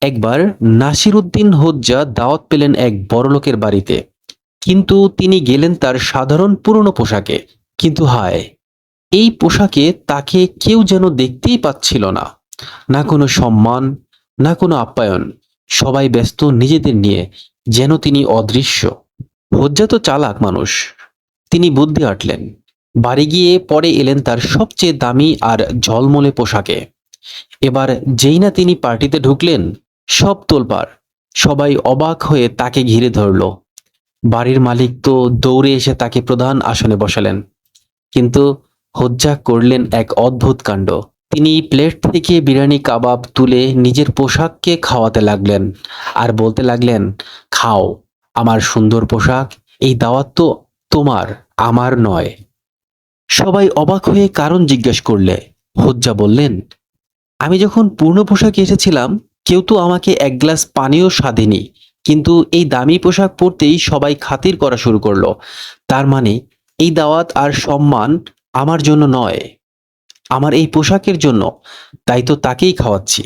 একবার নাসিরুদ্দিন হোজ্জা দাওয়াত পেলেন এক বড়লোকের বাড়িতে। কিন্তু তিনি গেলেন তার সাধারণ পুরনো পোশাকে। কিন্তু হায়, এই পোশাকে তাকে কেউ যেন দেখতেই পাচ্ছিল না। না কোনো সম্মান, না কোনো আপ্যায়ন। সবাই ব্যস্ত নিজেদের নিয়ে, যেন তিনি অদৃশ্য। হোজ্জা তো চালাক মানুষ। তিনি বুদ্ধি আটলেন। বাড়ি গিয়ে পরে এলেন তার সবচেয়ে দামি আর ঝলমলে পোশাকে। এবার যেই না তিনি পার্টিতে ঢুকলেন সব তোলপাড়, সবাই অবাক হয়ে তাকে ঘিরে ধরল। বাড়ির মালিক তো দৌড়ে এসে তাকে প্রধান আসনে বসালেন। কিন্তু হজ্জা করলেন এক অদ্ভুত কাণ্ড। তিনি প্লেট থেকে বিরিয়ানি, কাবাব তুলে নিজের পোশাককে খাওয়াতে লাগলেন আর বলতে লাগলেন, খাও, আমার সুন্দর পোশাক, এই দাওয়াত তো তোমার, আমার নয়। সবাই অবাক হয়ে কারণ জিজ্ঞেস করলে। হজ্জা বললেন, আমি যখন পূর্ণ পোশাকে এসেছিলাম কেউ তো আমাকে এক গ্লাস পানিও সাধেনি কিন্তু এই দামি পোশাক পরতেই সবাই খাতির করা শুরু করল। তার মানে এই দাওয়াত আর সম্মান আমার জন্য নয়, আমার এই পোশাকের জন্য। তাই তো তাকেই খাওয়াচ্ছি।